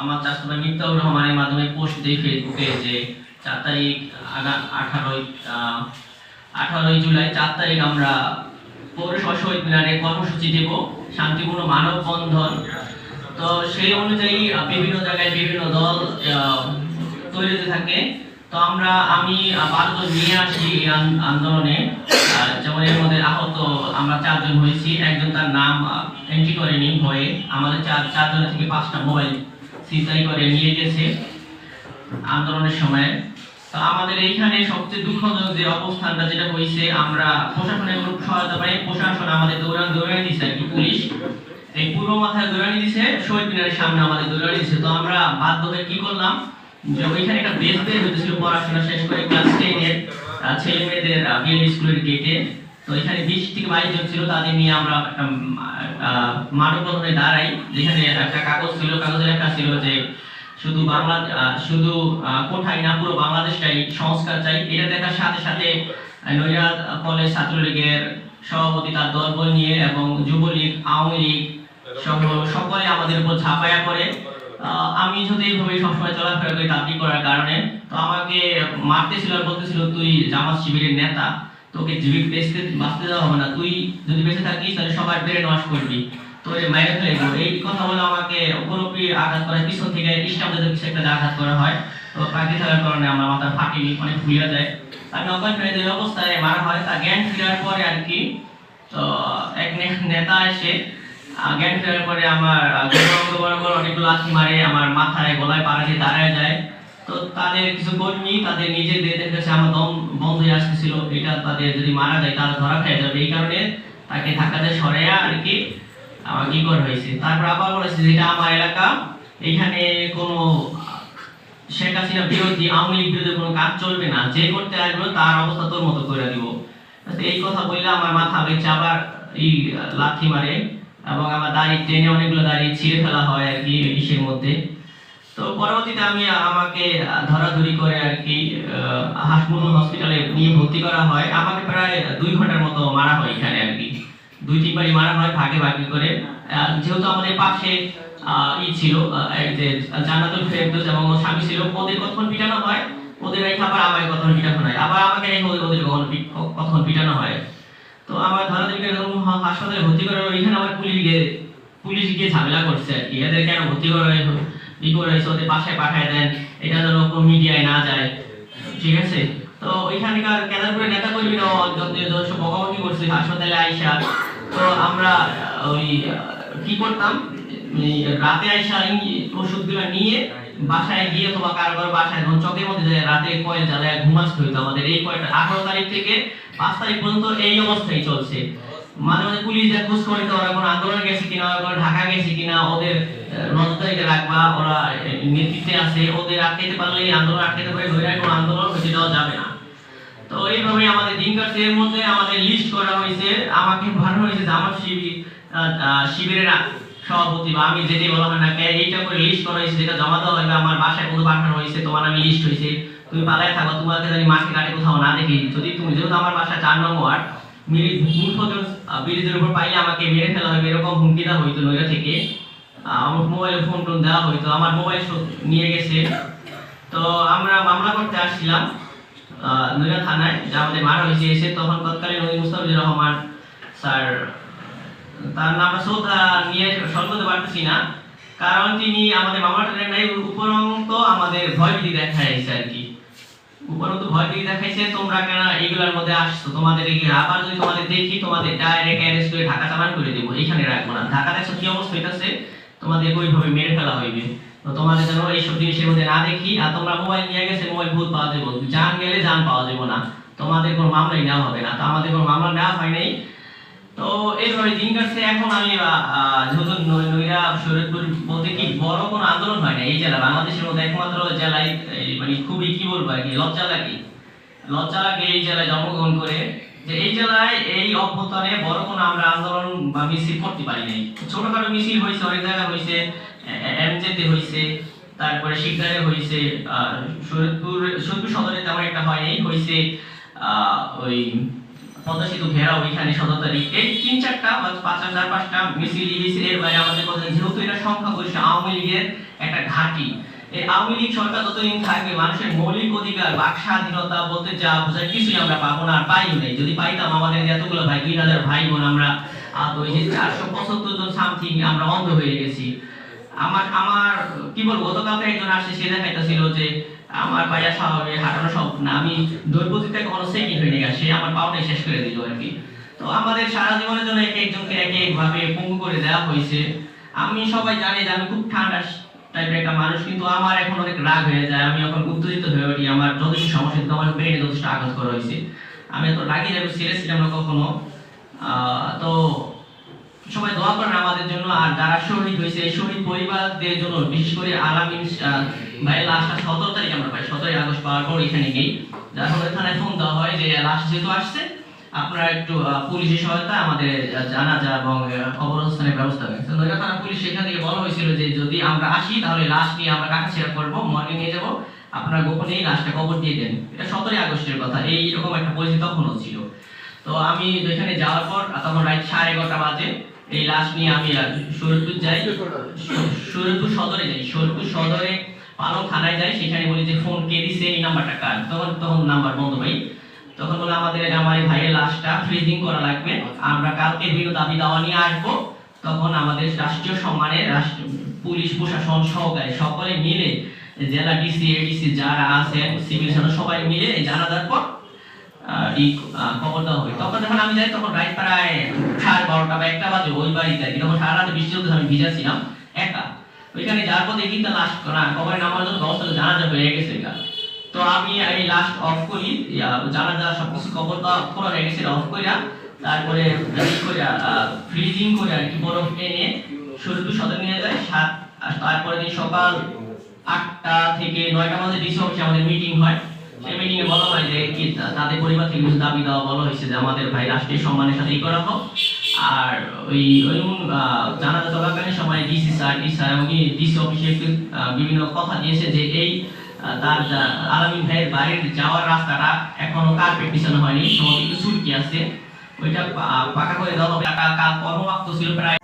আমার চাষতো ভাই মিফতাহুর রহমানের মাধ্যমে পোস্ট দিই ফেসবুকে যে চার তারিখ আগা আঠারোই আহ, আঠারোই জুলাই চার তারিখ আমরা পৌরসভা শহীদ মিনারে কর্মসূচি দেব শান্তিপূর্ণ মানববন্ধন। তো সেই অনুযায়ী বিভিন্ন জায়গায় বিভিন্ন দল তৈরি হতে থাকে। তো আমরা আমি বারোজন নিয়ে আসি এই আন্দোলনে। আহ, মধ্যে আহত আমরা চারজন হয়েছি। একজন তার নাম এন্ট্রি করেনি ভয়ে। আমাদের চার চারজনের থেকে পাঁচটা মোবাইল ছিনতাই করে নিয়ে গেছে আন্দোলনের সময়। তো আমাদের এইখানে সবচেয়ে দুঃখজনক যে অবস্থানটা যেটা হয়েছে আমরা প্রশাসনের কোনো সহায়তা পাই প্রশাসন আমাদের দৌড়ান দৌড়ানি দিচ্ছে আর কি পুলিশ। এই পূর্ব মাথায় দৌড়ানি দিছে শহীদ মিনারের সামনে আমাদের দৌড়ানি দিছে। তো আমরা বাধ্য হয়ে কি করলাম? যে ওইখানে একটা বেস বের হয়েছিল পড়াশোনা শেষ করে ক্লাস টেনের ছেলে মেয়েদের বিএল স্কুলের গেটে তো এখানে বিশ থেকে বাইশ জন ছিল তাদের নিয়ে আমরা একটা দাঁড়াই। যেখানে একটা কাগজ ছিল কাগজে লেখা ছিল যে শুধু বাংলা শুধু না পুরো বাংলাদেশটাই সংস্কার চাই। এটা দেখার সাথে সাথে কলেজ ছাত্রলীগের সভাপতি তার দলবল নিয়ে এবং যুবলীগ আওয়ামী লীগ সহ সকলে আমাদের উপর পড়ে। আহ, আমি যদি এইভাবে সবসময় চলাফেরা করি দাবি করার কারণে? তো আমাকে মারতেছিল আর বলতেছিল তুই জামাত শিবিরের নেতা। তোকে জীবিত বেঁচতে বাঁচতে দেওয়া হবে না। তুই যদি বেঁচে থাকিস, তাহলে সবার ব্রেন ওয়াশ করবি তোরে মাইরে ফেলব এই কথা বলে আমাকে উপরোপি আঘাত করে পিছন থেকে ইসলাম জাতীয় কিছু একটা আঘাত করা হয়। তো পাখি থাকার কারণে আমার মাথা ফাটিনি অনেক ফুলিয়া যায়। আমি অজ্ঞান হয়ে যে অবস্থায় মারা হয়, তা জ্ঞান ফেরার পরে আর কি। তো এক নেতা এসে জ্ঞান ফেরার পরে আমার অনেকগুলো লাথি মারে, আমার মাথায় গলায় পাড়া দিয়ে দাঁড়ায় যায়। তো তাদের কিছু কর্মী তাদের নিজের নিজেদের কাছে আমার দম বন্ধ হয়ে আসতেছিল। এটা তাদের যদি মারা যায় তাহলে ধরা খেয়ে যাবে। এই কারণে তাকে ঢাকাতে সরাইয়া আর কি আমার কি করা হয়েছে। তারপর আবার বলেছে যেটা আমার এলাকা। এখানে কোনো শেখ হাসিনা বিরোধী, আওয়ামী লীগ বিরোধী কোনো কাজ চলবে না। যে করতে আসবে তার অবস্থা তোর মতো করে দিব। এই কথা বললে আমার মাথা বেঁচে আবার এই লাথি মারে এবং আমার দাড়ি টেনে অনেকগুলো দাড়ি ছিঁড়ে ফেলা হয় আর কি ইসের মধ্যে। তো পরবর্তীতে আমি আমাকে ধরাধরি করে আর কি হাসপাতাল হসপিটালে নিয়ে ভর্তি করা হয়। আমাকে প্রায় দুই ঘণ্টার মতো মারা হয় এখানে আর কি। দুই তিনবারই মারা হয় ভাগে ভাগে করে। যেহেতু আমাদের পাশে ই ছিল যে জান্নাতুল ফেরদৌস এবং ওর স্বামী ছিল ওদের কতক্ষণ পিটানো হয়। ওদের রেখে আবার আমাকে কতক্ষণ পিটানো হয়। আবার আমাকে রেখে ওদের কখনো কতক্ষণ পিটানো হয়। তো আমার ধরাধরি করে হাসপাতালে ভর্তি করা হয়, এখানে আবার পুলিশ গিয়ে পুলিশ গিয়ে ঝামেলা করছে আর কি। এদের কেন ভর্তি করা ওদের বাসায় পাঠায় দেন। এটা যেন মিডিয়ায় না যায়। ঠিক আছে? তো ওইখানকার কেদারপুরের নেতা বকাবকি করছে হাসপাতালে আইসা। তো আমরা ওই কি করতাম? রাতে আইসা ওষুধগুলো নিয়ে বাসায় গিয়ে অথবা কারোর বাসায় চকের মধ্যে যায়, রাতে কয়েল জ্বালায় ঘুমাতে হইতো আমাদের। এই কয়েকটা আঠারো তারিখ থেকে পাঁচ তারিখ পর্যন্ত এই অবস্থায় চলছে। মাঝে মাঝে পুলিশ যা খোঁজ করে তো ওরা কোনো আন্দোলনে গেছে কিনা, ওরা ঢাকা গেছে কিনা, ওদের নজরদারিতে রাখবা, ওরা নেতৃত্বে আছে, ওদের আটকাইতে পারলে এই আন্দোলন আটকাইতে পারে ধরে কোনো আন্দোলন হতে দেওয়া যাবে না। তো এইভাবে আমাদের দিন কাটছে। এর মধ্যে আমাদের লিস্ট করা হয়েছে, আমাকে বানানো হয়েছে যে আমার শিবির শিবিরের সভাপতি বা আমি যেটি বলা হয় না এইটা করে লিস্ট করা হয়েছে, যেটা জমা দেওয়া হবে আমার বাসায় কোনো পাঠানো হয়েছে, তোমার আমি লিস্ট হয়েছে। তুমি পালায় থাকো, তোমাকে জানি মাঠে ঘাটে কোথাও না দেখি। যদি তুমি, যেহেতু আমার বাসা চার নম্বর ব্রিজের উপর পাইলে আমাকে মেরে ফেলা হবে, এরকম হুমকি দেওয়া হইতো নইরা থেকে। আমার মোবাইলে ফোন টোন দেওয়া হইতো, আমার মোবাইল নিয়ে গেছে। তো আমরা মামলা করতে আসছিলাম নৈরা থানায়, যা আমাদের মারা হয়েছে। এসে তখন তৎকালীন ওই মুস্তাফিজুর রহমান স্যার, তার নামটা শ্রদ্ধা নিয়ে করতে পারতেছি না, কারণ তিনি আমাদের মামলাটা নাই, উপরন্ত আমাদের ভয়ভীতি দেখাইছে আর কি। উপরন্ত দিয়ে দেখাইছে, তোমরা কেন এগুলোর মধ্যে আসছো? তোমাদের কি আবার যদি তোমাদের দেখি, তোমাদের ডাইরেক্ট অ্যারেস্ট করে ঢাকা চালান করে দেবো। এখানে রাখব না। ঢাকা দেখছ কি অবস্থা হইতাছে? তোমাদের ওইভাবে মেরে ফেলা হইবে। তো তোমাদের যেন এইসব জিনিসের মধ্যে না দেখি, আর তোমরা মোবাইল নিয়ে গেছে মোবাইল ভূত পাওয়া যাবে। জান গেলে জান পাওয়া যাবে না। তোমাদের কোনো মামলাই নেওয়া হবে না। তো আমাদের কোনো মামলা নেওয়া হয় নাই। তো এইভাবে দিন কাটছে এখন আমি যেহেতু নই- নইরা শরীরপুর বলতে কি বড় কোনো আন্দোলন হয় না এই জেলা বাংলাদেশের মধ্যে একমাত্র জেলায় মানে খুবই কি বলব আর কি লজ্জা লাগে লজ্জা লাগে এই জেলায় জন্মগ্রহণ করে যে এই জেলায় এই অভ্যুত্থানে বড় কোনো আমরা আন্দোলন বা মিছিল করতে পারি নাই। ছোটখাটো মিছিল হয়েছে অনেক জায়গায় হয়েছে এমজেতে হয়েছে তারপরে শিকদারে হয়েছে আহ, শরীয়তপুর শরীয়তপুর সদরে তেমন একটা হয়নি হয়েছে ওই পদ্মা সেতু ঘেরাও ওইখানে সতেরো তারিখ। এই তিন চারটা বা পাঁচ চার পাঁচটা মিছিল হয়েছে এর বাইরে আমাদের কথা যেহেতু এটা সংখ্যাগরিষ্ঠ আওয়ামী লীগের একটা ঘাঁটি। এই আওয়ামী লীগ সরকার যতদিন থাকবে মানুষের মৌলিক অধিকার বাক স্বাধীনতা বলতে যা বোঝায় কিছুই আমরা পাবো না আর পাইও নাই। যদি পাইতাম আমাদের এতগুলো ভাই দুই হাজার ভাই বোন আমরা আহ, ওই যে চারশো পঁচাত্তর জন সামথিং আমরা অন্ধ হয়ে গেছি। আমার আমার, কি বলব, গতকালকে একজন আসছে সে দেখাইতেছিল যে আমার পায়া স্বভাবে হাঁটানো সব না। আমি দৈপতিতে কোনো সেকেন্ড হয়ে গেছে সে আমার পাওটাই শেষ করে দিল আর কি। তো আমাদের সারা জীবনের জন্য এক একজনকে এক এক ভাবে পঙ্গু করে দেওয়া হয়েছে। আমি সবাই জানি যে আমি খুব ঠান্ডা টাইপের একটা মানুষ, কিন্তু আমার এখন অনেক রাগ হয়ে যায়। আমি এখন উত্তেজিত হয়ে উঠি। আমার যথেষ্ট সমস্যা কিন্তু আমার ব্রেনে যথেষ্ট আঘাত করা হয়েছে। আমি এত রাগি যাবে সিরিয়াস ছিলাম না কখনো। তো সবাই দোয়া করেন আমাদের জন্য। আর যারা শহীদ হয়েছে এই শহীদ পরিবারদের জন্য বিশেষ করে আলামিন ভাইয়ের লাশটা সতেরো তারিখ আমরা পাই সতেরোই আগস্ট পাওয়ার পর এখানে নেই যার ফলে থানায় ফোন দেওয়া হয় যে লাশ যেহেতু আসছে আপনারা একটু পুলিশের সহায়তা আমাদের আহ, জানাজা এবং আহ, কবরস্থানের ব্যবস্থা তো নৈরা থানা পুলিশ সেখান থেকে বলা হয়েছিল যে যদি আমরা আসি তাহলে লাশ নিয়ে আমরা কাকাছেড়া করব মর্নিং নিয়ে যাব। আপনারা গোপনেই লাশটা কবর দিয়ে দেন। এটা সতেরোই আগস্টের কথা এইরকম একটা পরিস্থিতি তখনও ছিল। তো আমি এখানে যাওয়ার পর তখন রাত সাড়ে এগারোটা বাজে এই লাশ নিয়ে আমি যাই। সদরে যাই। সদরে পালং থানায় যাই, সেখানে বলি যে ফোন কে দিছে, এই নাম্বারটা কার? তখন তখন নাম্বার বন্ধ পাই তখন বলে আমাদের আমার ভাইয়ের লাশটা ফ্রিজিং করা লাগবে। আমরা কালকে বিভিন্ন দাবি দাওয়া নিয়ে আসব। তখন আমাদের রাষ্ট্রীয় সম্মানে পুলিশ, প্রশাসন সহকারে সকলে মিলে, জেলা ডিসি, এডিসি যারা আছেন সিভিল সবাই মিলে জানাজার পর এই খবর দেওয়া হবে। তখন যখন আমি যাই তখন রাত প্রায় সাড়ে বারোটা বা একটা বাজে ওই আর কি। তখন সারা রাতে বৃষ্টি হতে আমি ভিজা ছিলাম একা। ওইখানে যার পর দেখি তা লাস্ট না কবরে নামার জন্য ব্যবস্থা জানাজা হয়ে গেছে এটা তো আমি এই লাস্ট অফ করি ইয়া, জানাজা সবকিছু খবর দেওয়া করা হয়ে গেছে অফ কইরা তারপরে ফ্রিজিং করে আর কি বরফ এনে শরীর সদর নিয়ে যায়। সাত তারপরে দিন সকাল আটটা থেকে নয়টা মধ্যে ডিসি অফিসে আমাদের মিটিং হয়। সেই মিটিং এ বলা হয় যে তাদের পরিবার থেকে কিছু দাবি দেওয়া বলা হয়েছে যে আমাদের ভাই রাষ্ট্রীয় সম্মানের সাথে করা হোক। আর ওই ওই জানাজা চলাকালীন সময় ডিসি স্যার, ডি স্যার এবং ডিসি অফিসে বিভিন্ন কথা দিয়েছে যে এই তার আলামিন ভাইয়ের বাড়ির যাওয়ার রাস্তাটা এখনও কার্পেট বিছানো হয়নি সম্ভবত একটু সুটকি আছে। ওইটা পাকা করে দেওয়া হবে। কর্মবাক্য ছিল প্রায়